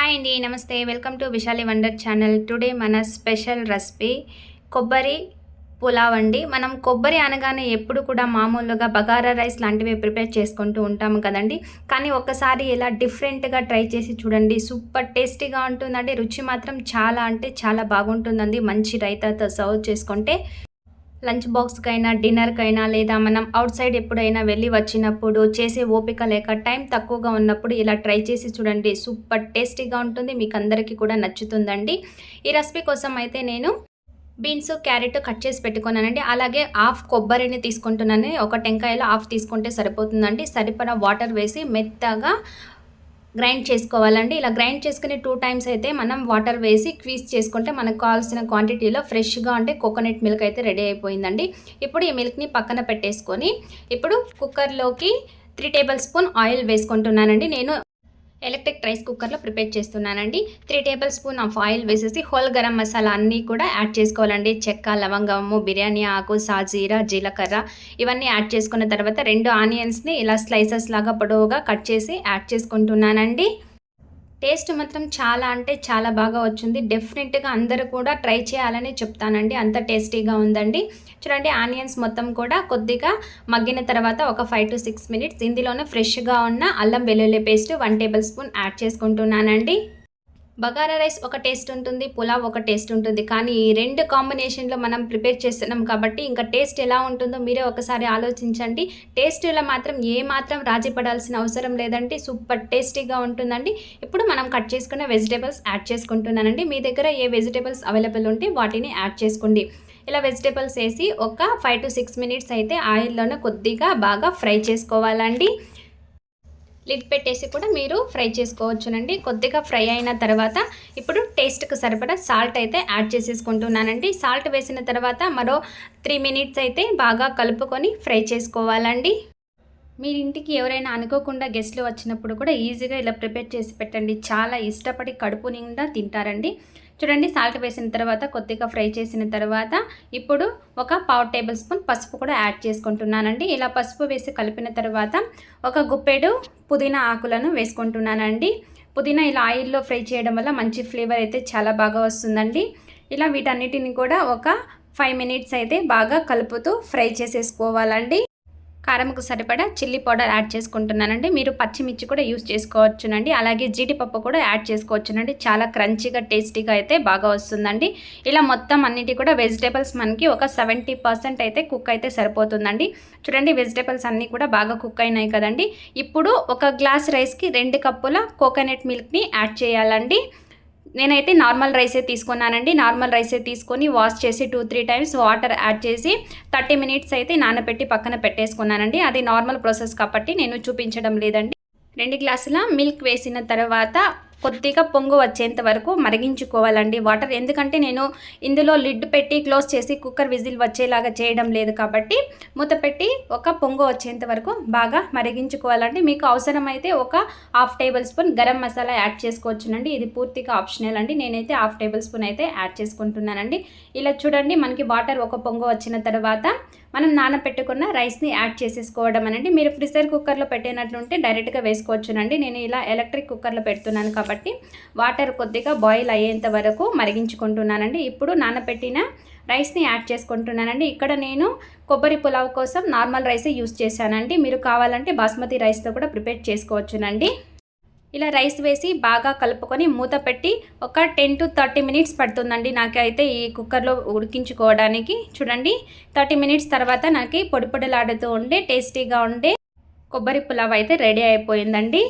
Hi అండి నమస్తే welcome to Vishali wonder channel today మన స్పెషల్ రెసిపీ కొబ్బరి పులావ్ అండి. మనం కొబ్బరి అనగానే ఎప్పుడు కూడా మామూలుగా బగారా రైస్ లాంటివి ప్రిపేర్ చేసుకుంటూ ఉంటాము కదండి. కానీ ఒక్కసారి ఇలా డిఫరెంట్గా ట్రై చేసి చూడండి. సూపర్ టేస్టీగా ఉంటుందండి. రుచి మాత్రం చాలా అంటే చాలా బాగుంటుందండి. మంచి రైతాతో సర్వ్ చేసుకుంటే లంచ్ బాక్స్కైనా డిన్నర్కైనా లేదా మనం అవుట్ సైడ్ ఎప్పుడైనా వెళ్ళి వచ్చినప్పుడు చేసే ఓపిక లేక టైం తక్కువగా ఉన్నప్పుడు ఇలా ట్రై చేసి చూడండి. సూపర్ టేస్టీగా ఉంటుంది. మీకు అందరికీ కూడా నచ్చుతుందండి. ఈ రెసిపీ కోసం అయితే నేను బీన్స్ క్యారెట్ కట్ చేసి పెట్టుకున్నానండి. అలాగే హాఫ్ కొబ్బరిని తీసుకుంటున్నాను. ఒక టెంకాయలో హాఫ్ తీసుకుంటే సరిపోతుందండి. సరిపడా వాటర్ వేసి మెత్తగా గ్రైండ్ చేసుకోవాలండి. ఇలా గ్రైండ్ చేసుకుని టూ టైమ్స్ అయితే మనం వాటర్ వేసి క్వీజ్ చేసుకుంటే మనకు కావాల్సిన క్వాంటిటీలో ఫ్రెష్గా అంటే కోకోనట్ మిల్క్ అయితే రెడీ అయిపోయిందండి. ఇప్పుడు ఈ మిల్క్ని పక్కన పెట్టేసుకొని ఇప్పుడు కుక్కర్లోకి త్రీ టేబుల్ స్పూన్ ఆయిల్ వేసుకుంటున్నానండి. నేను ఎలక్ట్రిక్ రైస్ కుక్కర్లో ప్రిపేర్ చేస్తున్నానండి. Three table spoon of oil వేసేసి హోల్ గరం మసాలా అన్నీ కూడా యాడ్ చేసుకోవాలండి. చెక్క లవంగము బిర్యానీ ఆకు సాజీరా జీలకర్ర ఇవన్నీ యాడ్ చేసుకున్న తర్వాత రెండు ఆనియన్స్ని ఇలా స్లైసెస్ లాగా పొడవుగా కట్ చేసి యాడ్ చేసుకుంటున్నానండి. టేస్ట్ మాత్రం చాలా అంటే చాలా బాగా వచ్చింది. డెఫినెట్గా అందరూ కూడా ట్రై చేయాలని చెప్తానండి. అంత టేస్టీగా ఉందండి. చూడండి ఆనియన్స్ మొత్తం కూడా కొద్దిగా మగ్గిన తర్వాత ఒక ఫైవ్ టు సిక్స్ మినిట్స్ ఇందులోనే ఫ్రెష్గా ఉన్న అల్లం వెల్లుల్లి paste one table spoon add చేసుకుంటున్నానండి. బగారా రైస్ ఒక టేస్ట్ ఉంటుంది పులావ్ ఒక టేస్ట్ ఉంటుంది. కానీ ఈ రెండు కాంబినేషన్లో మనం ప్రిపేర్ చేస్తున్నాం కాబట్టి ఇంకా టేస్ట్ ఎలా ఉంటుందో మీరే ఒకసారి ఆలోచించండి. టేస్ట్లో మాత్రం ఏ మాత్రం రాజీ పడాల్సిన అవసరం లేదండి. సూపర్ టేస్టీగా ఉంటుందండి. ఇప్పుడు మనం కట్ చేసుకున్న వెజిటేబుల్స్ యాడ్ చేసుకుంటున్నానండి. మీ దగ్గర ఏ వెజిటేబుల్స్ అవైలబుల్ ఉంటే వాటిని యాడ్ చేసుకోండి. ఇలా వెజిటేబుల్స్ వేసి ఒక ఫైవ్ టు సిక్స్ మినిట్స్ అయితే ఆయిల్లోనే కొద్దిగా బాగా ఫ్రై చేసుకోవాలండి. లిడ్ పెట్టేసి కూడా మీరు ఫ్రై చేసుకోవచ్చునండి. కొద్దిగా ఫ్రై అయిన తర్వాత ఇప్పుడు టేస్ట్కి సరిపడా సాల్ట్ అయితే యాడ్ చేసేసుకుంటున్నానండి. సాల్ట్ వేసిన తర్వాత మరో త్రీ మినిట్స్ అయితే బాగా కలుపుకొని ఫ్రై చేసుకోవాలండి. మీ ఇంటికి ఎవరైనా అనుకోకుండా గెస్ట్లు వచ్చినప్పుడు కూడా ఈజీగా ఇలా ప్రిపేర్ చేసి పెట్టండి. చాలా ఇష్టపడి కడుపు నిండా తింటారండి. చూడండి సాల్ట్ వేసిన తర్వాత కొద్దిగా ఫ్రై చేసిన తర్వాత ఇప్పుడు ఒక పావు టేబుల్ స్పూన్ పసుపు కూడా యాడ్ చేసుకుంటున్నానండి. ఇలా పసుపు వేసి కలిపిన తర్వాత ఒక గుప్పెడు పుదీనా ఆకులను వేసుకుంటున్నానండి. పుదీనా ఇలా ఆయిల్లో ఫ్రై చేయడం వల్ల మంచి ఫ్లేవర్ అయితే చాలా బాగా వస్తుందండి. ఇలా వీటన్నిటిని కూడా ఒక ఫైవ్ మినిట్స్ అయితే బాగా కలుపుతూ ఫ్రై చేసేసుకోవాలండి. కారంకు సరిపడా చిల్లీ పౌడర్ యాడ్ చేసుకుంటున్నానండి. మీరు పచ్చిమిర్చి కూడా యూస్ చేసుకోవచ్చునండి. అలాగే జీడిపప్పు కూడా యాడ్ చేసుకోవచ్చునండి. చాలా క్రంచీగా టేస్టీగా అయితే బాగా వస్తుందండి. ఇలా మొత్తం అన్నిటి కూడా వెజిటేబుల్స్ మనకి ఒక సెవెంటీ పర్సెంట్ అయితే కుక్ అయితే సరిపోతుందండి. చూడండి వెజిటేబుల్స్ అన్నీ కూడా బాగా కుక్ అయినాయి కదండి. ఇప్పుడు ఒక గ్లాస్ రైస్కి రెండు కప్పుల కోకోనట్ మిల్క్ని యాడ్ చేయాలండి. నేనైతే నార్మల్ రైసే తీసుకున్నానండి. నార్మల్ రైసే తీసుకొని వాష్ చేసి two three times water add చేసి థర్టీ మినిట్స్ అయితే నానబెట్టి పక్కన పెట్టేసుకున్నానండి. అది నార్మల్ ప్రాసెస్ కాబట్టి నేను చూపించడం లేదండి. రెండు గ్లాసుల మిల్క్ వేసిన తర్వాత కొద్దిగా పొంగు వచ్చేంత వరకు మరిగించుకోవాలండి. వాటర్ ఎందుకంటే నేను ఇందులో లిడ్ పెట్టి క్లోజ్ చేసి కుక్కర్ విజిల్ వచ్చేలాగా చేయడం లేదు కాబట్టి మూత పెట్టి ఒక పొంగు వచ్చేంత వరకు బాగా మరిగించుకోవాలండి. మీకు అవసరమైతే ఒక half table spoon garam masala add చేసుకోవచ్చునండి. ఇది పూర్తిగా ఆప్షనల్ అండి. నేనైతే హాఫ్ టేబుల్ స్పూన్ అయితే యాడ్ చేసుకుంటున్నానండి. ఇలా చూడండి మనకి వాటర్ ఒక పొంగు వచ్చిన తర్వాత మనం నానపెట్టుకున్న రైస్ని యాడ్ చేసేసుకోవడం అనండి మీరు ప్రెషర్ కుక్కర్లో పెట్టినట్లుంటే డైరెక్ట్గా వేసుకోవచ్చునండి. నేను ఇలా ఎలక్ట్రిక్ కుక్కర్లో పెడుతున్నాను కాబట్టి వాటర్ కొద్దిగా బాయిల్ అయ్యేంత వరకు మరిగించుకుంటున్నానండి. ఇప్పుడు నానబెట్టిన రైస్ని యాడ్ చేసుకుంటున్నానండి. ఇక్కడ నేను కొబ్బరి పులావ్ కోసం నార్మల్ రైసే యూస్ చేశానండి. మీరు కావాలంటే బాస్మతి రైస్తో కూడా ప్రిపేర్ చేసుకోవచ్చునండి. ఇలా రైస్ వేసి బాగా కలుపుకొని మూత పెట్టి ఒక టెన్ టు థర్టీ మినిట్స్ పడుతుందండి నాకైతే ఈ కుక్కర్లో ఉడికించుకోవడానికి. చూడండి థర్టీ మినిట్స్ తర్వాత నాకు పొడి పొడిలాడుతూ ఉండే టేస్టీగా ఉండే కొబ్బరి పులావ్ అయితే రెడీ అయిపోయిందండి.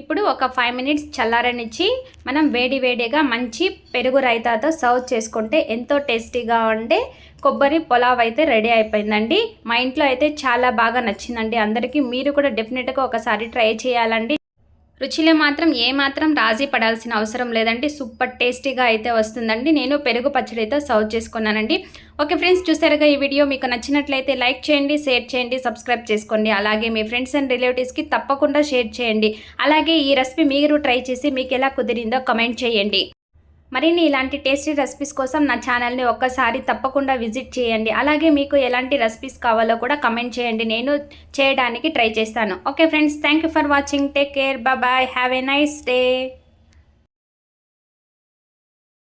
ఇప్పుడు ఒక ఫైవ్ మినిట్స్ చల్లారనిచ్చి మనం వేడి వేడిగా మంచి పెరుగు రైతాతో సర్వ్ చేసుకుంటే ఎంతో టేస్టీగా ఉండే కొబ్బరి పులావ్ అయితే రెడీ అయిపోయిందండి. మా ఇంట్లో అయితే చాలా బాగా నచ్చిందండి. అందరికీ మీరు కూడా డెఫినెట్గా ఒకసారి ట్రై చేయాలండి. రుచిలో మాత్రం ఏమాత్రం రాజీ పడాల్సిన అవసరం లేదండి. సూపర్ టేస్టీగా అయితే వస్తుందండి. నేను పెరుగు పచ్చడితో సర్వ్ చేసుకున్నానండి. ఓకే ఫ్రెండ్స్ చూసారుగా ఈ వీడియో. మీకు నచ్చినట్లయితే లైక్ చేయండి షేర్ చేయండి సబ్స్క్రైబ్ చేసుకోండి. అలాగే మీ ఫ్రెండ్స్ అండ్ రిలేటివ్స్కి తప్పకుండా షేర్ చేయండి. అలాగే ఈ రెసిపీ మీరు ట్రై చేసి మీకు ఎలా కుదిరిందో కమెంట్ చేయండి. మరిన్ని ఇలాంటి టేస్టీ రెసిపీస్ కోసం నా ఛానల్ని ఒక్కసారి తప్పకుండా విజిట్ చేయండి. అలాగే మీకు ఎలాంటి రెసిపీస్ కావాలో కూడా కమెంట్ చేయండి. నేను చేయడానికి ట్రై చేస్తాను. Okay friends thank for watching. Take care. Bye. Have a nice day.